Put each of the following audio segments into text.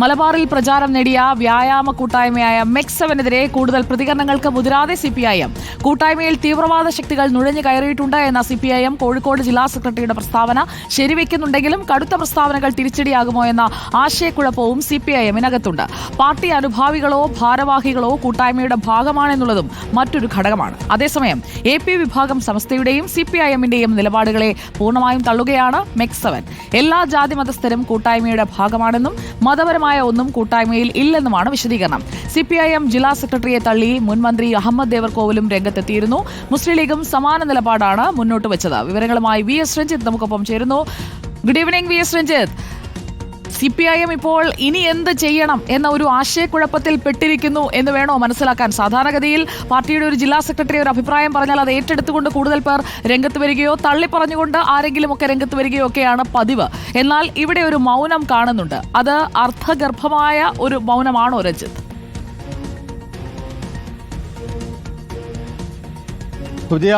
മലബാറിൽ പ്രചാരം നേടിയ വ്യായാമ കൂട്ടായ്മയായ മെക്സവനെതിരെ കൂടുതൽ പ്രതികരണങ്ങൾക്ക് മുതിരാതെ സിപിഐഎം. കൂട്ടായ്മയിൽ തീവ്രവാദ ശക്തികൾ നുഴഞ്ഞു കയറിയിട്ടുണ്ട് എന്ന സിപിഐഎം കോഴിക്കോട് ജില്ലാ സെക്രട്ടറിയുടെ പ്രസ്താവന ശരിവെക്കുന്നുണ്ടെങ്കിലും കടുത്ത പ്രസ്താവനകൾ തിരിച്ചടിയാകുമോ എന്ന ആശയക്കുഴപ്പവും സി പി ഐ എമ്മിനകത്തുണ്ട് പാർട്ടി അനുഭാവികളോ ഭാരവാഹികളോ കൂട്ടായ്മയുടെ ഭാഗമാണെന്നുള്ളതും മറ്റൊരു ഘടകമാണ്. അതേസമയം എ പി വിഭാഗം സംസ്ഥയുടെയും സിപിഐഎമ്മിന്റെയും നിലപാടുകളെ പൂർണമായും തള്ളുകയാണ് മെക്സവൻ. എല്ലാ ജാതി മതസ്ഥരും കൂട്ടായ്മയുടെ ഭാഗമാണെന്നും മതപരമായ ഒന്നും കൂട്ടായ്മയിൽ ഇല്ലെന്നുമാണ് വിശദീകരണം. സി പി ഐ എം ജില്ലാ സെക്രട്ടറിയെ തള്ളി മുൻമന്ത്രി അഹമ്മദ് ദേവർകോവിലും രംഗത്തെത്തിയിരുന്നു. മുസ്ലിം ലീഗും സമാന നിലപാടാണ് മുന്നോട്ട് വെച്ചത്. വിവരങ്ങളുമായി വി എസ് രഞ്ജിത്ത് നമുക്കൊപ്പം ചേരുന്നു. Good evening V S Ranjith. C P I M ഇപ്പോൾ ഇനി എന്ത് ചെയ്യണം എന്ന ഒരു ആശയക്കുഴപ്പത്തിൽ പെട്ടിരിക്കുന്നു എന്ന് വേണോ മനസ്സിലാക്കാൻ? സാധാരണഗതിയിൽ പാർട്ടിയുടെ ഒരു ജില്ലാ സെക്രട്ടറി ഒരു അഭിപ്രായം പറഞ്ഞാൽ അത് ഏറ്റെടുത്തുകൊണ്ട് കൂടുതൽ പേർ രംഗത്ത് വരികയോ തള്ളി പറഞ്ഞുകൊണ്ട് ആരെങ്കിലും ഒക്കെ രംഗത്ത് വരികയോ ഒക്കെയാണ് പതിവ്. എന്നാൽ ഇവിടെ ഒരു മൗനം കാണുന്നുണ്ട്. അത് അർത്ഥഗർഭമായ ഒരു മൗനമാണോ രഞ്ജിത്ത്? പുതിയ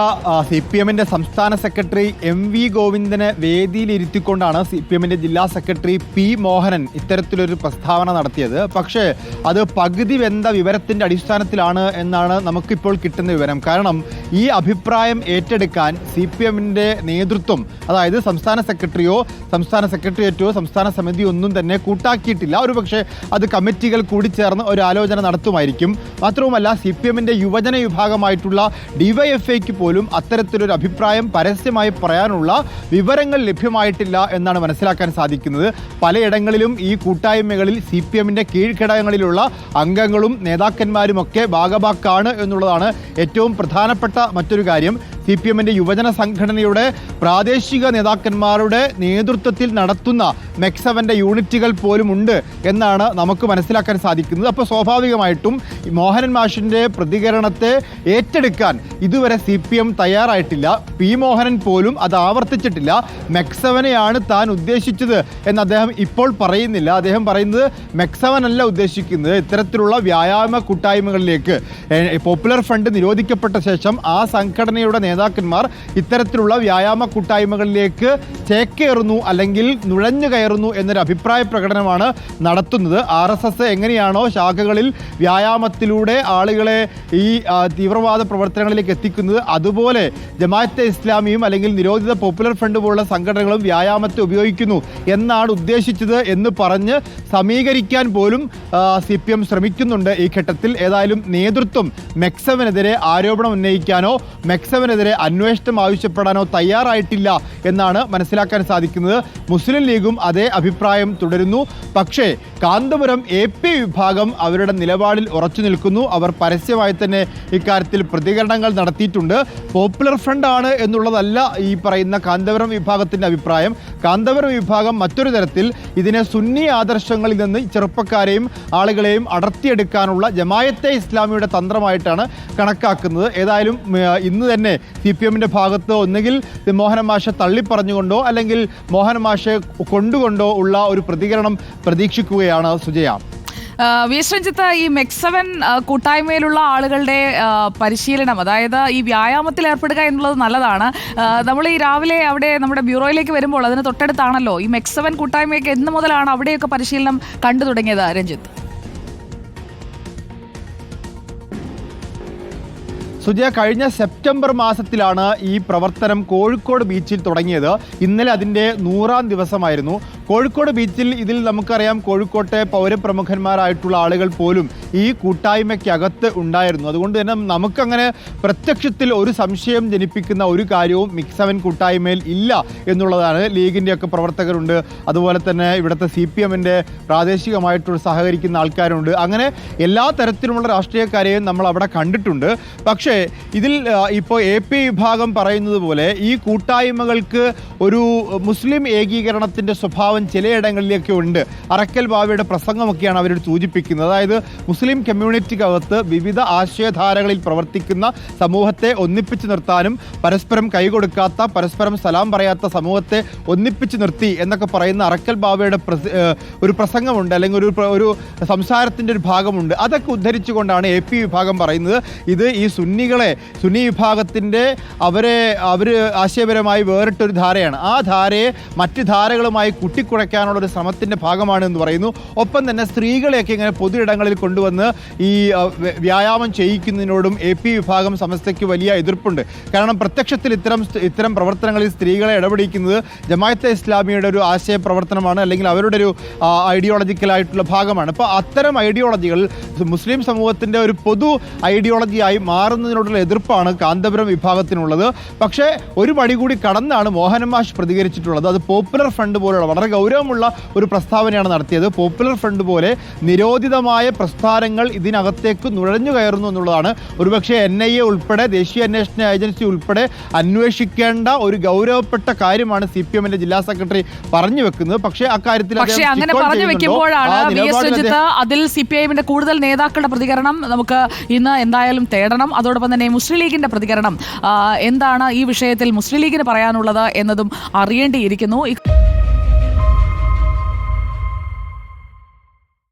സി പി എമ്മിന്റെ സംസ്ഥാന സെക്രട്ടറി എം വി ഗോവിന്ദനെ വേദിയിലിരുത്തിക്കൊണ്ടാണ് സി പി എമ്മിന്റെ ജില്ലാ സെക്രട്ടറി പി മോഹനൻ ഇത്തരത്തിലൊരു പ്രസ്താവന നടത്തിയത്. പക്ഷേ അത് പകുതി വെന്ത വിവരത്തിന്റെ അടിസ്ഥാനത്തിലാണ് എന്നാണ് നമുക്കിപ്പോൾ കിട്ടുന്ന വിവരം. കാരണം ഈ അഭിപ്രായം ഏറ്റെടുക്കാൻ സി പി എമ്മിന്റെ നേതൃത്വം അതായത് സംസ്ഥാന സെക്രട്ടറിയോ സംസ്ഥാന സെക്രട്ടേറിയറ്റോ സംസ്ഥാന സമിതിയോ ഒന്നും തന്നെ കൂട്ടാക്കിയിട്ടില്ല. ഒരുപക്ഷെ അത് കമ്മിറ്റികൾ കൂടി ചേർന്ന് ഒരു ആലോചന നടത്തുമായിരിക്കും. മാത്രവുമല്ല സി പി എമ്മിന്റെ യുവജന വിഭാഗമായിട്ടുള്ള ഡിവൈഎഫ്ഐക്ക് പോലും അത്തരത്തിലൊരു അഭിപ്രായം പരസ്യമായി പറയാനുള്ള വിവരങ്ങൾ ലഭ്യമായിട്ടില്ല എന്നാണ് മനസ്സിലാക്കാൻ സാധിക്കുന്നത്. പലയിടങ്ങളിലും ഈ കൂട്ടായ്മകളിൽ സി പി എമ്മിന്റെ കീഴ്ഘടകങ്ങളിലുള്ള അംഗങ്ങളും നേതാക്കന്മാരുമൊക്കെ ഭാഗഭാക്കാണ് എന്നുള്ളതാണ് ഏറ്റവും പ്രധാനപ്പെട്ട മറ്റൊരു കാര്യം. സി പി എമ്മിന്റെ യുവജന സംഘടനയുടെ പ്രാദേശിക നേതാക്കന്മാരുടെ നേതൃത്വത്തിൽ നടത്തുന്ന മെക്സവന്റെ യൂണിറ്റുകൾ പോലും ഉണ്ട് എന്നാണ് നമുക്ക് മനസ്സിലാക്കാൻ സാധിക്കുന്നത്. അപ്പോൾ സ്വാഭാവികമായിട്ടും മോഹനൻ മാഷിന്റെ പ്രതികരണത്തെ ഏറ്റെടുക്കാൻ ഇതുവരെ സി പി എം തയ്യാറായിട്ടില്ല. പി മോഹനൻ പോലും അത് ആവർത്തിച്ചിട്ടില്ല. മെക്സവനെയാണ് താൻ ഉദ്ദേശിച്ചത് എന്ന് അദ്ദേഹം ഇപ്പോൾ പറയുന്നില്ല. അദ്ദേഹം പറയുന്നത് മെക്സവൻ അല്ല ഉദ്ദേശിക്കുന്നത്. ഇത്തരത്തിലുള്ള വ്യായാമ കൂട്ടായ്മകളിലേക്ക് പോപ്പുലർ ഫണ്ട് നിരോധിക്കപ്പെട്ട ശേഷം ആ സംഘടനയുടെ നേതാക്കന്മാർ ഇത്തരത്തിലുള്ള വ്യായാമ കൂട്ടായ്മകളിലേക്ക് ചേക്കേറുന്നു അല്ലെങ്കിൽ നുഴഞ്ഞു കയറുന്നു എന്നൊരു അഭിപ്രായ പ്രകടനമാണ് നടത്തുന്നത്. ആർ എസ് എസ് എങ്ങനെയാണോ ശാഖകളിൽ വ്യായാമത്തിലൂടെ ആളുകളെ ഈ തീവ്രവാദ പ്രവർത്തനങ്ങളിലേക്ക് എത്തിക്കുന്നത് അതുപോലെ ജമാഅത്തെ ഇസ്ലാമിയും അല്ലെങ്കിൽ നിരോധിത പോപ്പുലർ ഫ്രണ്ട് പോലുള്ള സംഘടനകളും വ്യായാമത്തെ ഉപയോഗിക്കുന്നു എന്നാണ് ഉദ്ദേശിച്ചത് എന്ന് പറഞ്ഞ് സമീകരിക്കാൻ പോലും സി പി എം ശ്രമിക്കുന്നുണ്ട് ഈ ഘട്ടത്തിൽ. ഏതായാലും നേതൃത്വം മെക്സവനെതിരെ ആരോപണം ഉന്നയിക്കാനോ മെക്സവനെതിരെ അന്വേഷണം ആവശ്യപ്പെടാനോ തയ്യാറായിട്ടില്ല എന്നാണ് മനസ്സിലാക്കാൻ സാധിക്കുന്നത്. മുസ്ലിം ലീഗും അതേ അഭിപ്രായം തുടരുന്നു. പക്ഷേ കാന്തപുരം എ പി വിഭാഗം അവരുടെ നിലപാടിൽ ഉറച്ചു നിൽക്കുന്നു. അവർ പരസ്യമായി തന്നെ ഇക്കാര്യത്തിൽ പ്രതികരണങ്ങൾ നടത്തിയിട്ടുണ്ട്. പോപ്പുലർ ഫ്രണ്ട് ആണ് എന്നുള്ളതല്ല ഈ പറയുന്ന കാന്തപുരം വിഭാഗത്തിന്റെ അഭിപ്രായം. കാന്തപുരം വിഭാഗം മറ്റൊരു തരത്തിൽ ഇതിനെ സുന്നി ആദർശങ്ങളിൽ നിന്ന് ചെറുപ്പക്കാരെയും ആളുകളെയും അടർത്തിയെടുക്കാനുള്ള ജമായത്തെ ഇസ്ലാമിയുടെ തന്ത്രമായിട്ടാണ് കണക്കാക്കുന്നത്. ഏതായാലും ഇന്ന് തന്നെ സി പി എമ്മിന്റെ ഭാഗത്ത് ഒന്നുകിൽ മോഹന മാഷെ തള്ളിപ്പറഞ്ഞുകൊണ്ടോ അല്ലെങ്കിൽ മോഹന മാഷെ കൊണ്ടുകൊണ്ടോ ഉള്ള ഒരു പ്രതികരണം പ്രതീക്ഷിക്കുകയാണ് സുജയ. വി എസ് രഞ്ജിത്ത് ഈ മെക്സവൻ കൂട്ടായ്മയിലുള്ള ആളുകളുടെ പരിശീലനം അതായത് ഈ വ്യായാമത്തിൽ ഏർപ്പെടുക എന്നുള്ളത് നല്ലതാണ്. നമ്മൾ ഈ രാവിലെ അവിടെ നമ്മുടെ ബ്യൂറോയിലേക്ക് വരുമ്പോൾ അതിന് തൊട്ടടുത്താണല്ലോ ഈ മെക്സവൻ കൂട്ടായ്മയൊക്കെ എന്ന് മുതലാണ് അവിടെയൊക്കെ പരിശീലനം കണ്ടു തുടങ്ങിയത് രഞ്ജിത്ത്? സുജയ കഴിഞ്ഞ സെപ്റ്റംബർ മാസത്തിലാണ് ഈ പ്രവർത്തനം കോഴിക്കോട് ബീച്ചിൽ തുടങ്ങിയത്. ഇന്നലെ അതിന്റെ നൂറാം ദിവസമായിരുന്നു. കോഴിക്കോട് ബീച്ചിൽ ഇതിൽ നമുക്കറിയാം കോഴിക്കോട്ടെ പൗരപ്രമുഖന്മാരായിട്ടുള്ള ആളുകൾ പോലും ഈ കൂട്ടായ്മയ്ക്കകത്ത് ഉണ്ടായിരുന്നു. അതുകൊണ്ട് തന്നെ നമുക്കങ്ങനെ പ്രത്യക്ഷത്തിൽ ഒരു സംശയം ജനിപ്പിക്കുന്ന ഒരു കാര്യവും മിക്സവൻ കൂട്ടായ്മയിൽ ഇല്ല എന്നുള്ളതാണ് ലീഗിന്റെയൊക്കെ പ്രവർത്തകരുണ്ട്. അതുപോലെ തന്നെ ഇവിടുത്തെ സി പി എമ്മിന്റെ പ്രാദേശികമായിട്ടുള്ള സഹകരിക്കുന്ന ആൾക്കാരുണ്ട്. അങ്ങനെ എല്ലാ തരത്തിലുമുള്ള രാഷ്ട്രീയക്കാരെയും നമ്മൾ അവിടെ കണ്ടിട്ടുണ്ട്. പക്ഷേ ഇതിൽ ഇപ്പോൾ എ പി വിഭാഗം പറയുന്നത് പോലെ ഈ കൂട്ടായ്മകൾക്ക് ഒരു മുസ്ലിം ഏകീകരണത്തിന്റെ സ്വഭാവം ചിലയിടങ്ങളിലൊക്കെ ഉണ്ട്. അറക്കൽ ബാവയുടെ പ്രസംഗമൊക്കെയാണ് അവർ സൂചിപ്പിക്കുന്നത്. അതായത് മുസ്ലിം കമ്മ്യൂണിറ്റിക്കകത്ത് വിവിധ ആശയധാരകളിൽ പ്രവർത്തിക്കുന്ന സമൂഹത്തെ ഒന്നിപ്പിച്ചു നിർത്താനും പരസ്പരം കൈകൊടുക്കാത്ത പരസ്പരം സലാം പറയാത്ത സമൂഹത്തെ ഒന്നിപ്പിച്ചു നിർത്തി എന്നൊക്കെ പറയുന്ന അറക്കൽ ബാവയുടെ ഒരു പ്രസംഗമുണ്ട്. അല്ലെങ്കിൽ ഒരു ഒരു സംസാരത്തിന്റെ ഒരു ഭാഗമുണ്ട്. അതൊക്കെ ഉദ്ധരിച്ചുകൊണ്ടാണ് എ പി വിഭാഗം പറയുന്നത്. ഇത് ഈ സുന്നികളെ സുന്നി വിഭാഗത്തിന്റെ അവരെ അവർ ആശയപരമായി വേറിട്ടൊരു ധാരയാണ്. ആ ധാരയെ മറ്റ് ധാരകളുമായി കൂട്ടിക്കൊ വെട്ടിക്കുറയ്ക്കാനുള്ള ഒരു ശ്രമത്തിന്റെ ഭാഗമാണ് എന്ന് പറയുന്നു. ഒപ്പം തന്നെ സ്ത്രീകളെയൊക്കെ ഇങ്ങനെ പൊതുയിടങ്ങളിൽ കൊണ്ടുവന്ന് ഈ വ്യായാമം ചെയ്യിക്കുന്നതിനോടും എ പി വിഭാഗം സമസ്തയ്ക്ക് വലിയ എതിർപ്പുണ്ട്. കാരണം പ്രത്യക്ഷത്തിൽ ഇത്തരം ഇത്തരം പ്രവർത്തനങ്ങളിൽ സ്ത്രീകളെ ഇടപെടിക്കുന്നത് ജമായത്തെ ഇസ്ലാമിയുടെ ഒരു ആശയ പ്രവർത്തനമാണ് അല്ലെങ്കിൽ അവരുടെ ഒരു ഐഡിയോളജിക്കലായിട്ടുള്ള ഭാഗമാണ്. അപ്പോൾ അത്തരം ഐഡിയോളജികൾ മുസ്ലിം സമൂഹത്തിന്റെ ഒരു പൊതു ഐഡിയോളജിയായി മാറുന്നതിനോടുള്ള എതിർപ്പാണ് കാന്തപുരം വിഭാഗത്തിനുള്ളത്. പക്ഷേ ഒരു മടി കൂടി കടന്നാണ് മോഹനമാഷ് പ്രതികരിച്ചിട്ടുള്ളത്. അത് പോപ്പുലർ ഫ്രണ്ട് പോലുള്ള വളരെ ഗൗരവമുള്ള ഒരു പ്രസ്താവനയാണ് നടത്തിയത്. പോപ്പുലർ ഫ്രണ്ട് പോലെ നിരോധിതമായ പ്രസ്ഥാനങ്ങൾ ഇതിനകത്തേക്ക് നുഴഞ്ഞു കയറുന്നു എന്നുള്ളതാണ്. ഒരുപക്ഷെ എൻ ഐ എ ഉൾപ്പെടെ ദേശീയ അന്വേഷണ ഏജൻസി ഉൾപ്പെടെ അന്വേഷിക്കേണ്ട ഒരു ഗൗരവപ്പെട്ട കാര്യമാണ് സി പി എമ്മിന്റെ ജില്ലാ സെക്രട്ടറി പറഞ്ഞു വെക്കുന്നത്. പക്ഷേ അക്കാര്യത്തിൽ പക്ഷേ അങ്ങനെ പറഞ്ഞു വെക്കുമ്പോഴാണ് ആ വി എസ് രഞ്ജിത്ത് അതിൽ സി പി ഐഎമ്മിന്റെ കൂടുതൽ നേതാക്കളുടെ പ്രതികരണം നമുക്ക് ഇന്ന് എന്തായാലും തേടണം. അതോടൊപ്പം തന്നെ മുസ്ലിം ലീഗിന്റെ പ്രതികരണം. എന്താണ് ഈ വിഷയത്തിൽ മുസ്ലിം ലീഗിന് പറയാനുള്ളത് എന്നതും അറിയേണ്ടിയിരിക്കുന്നു.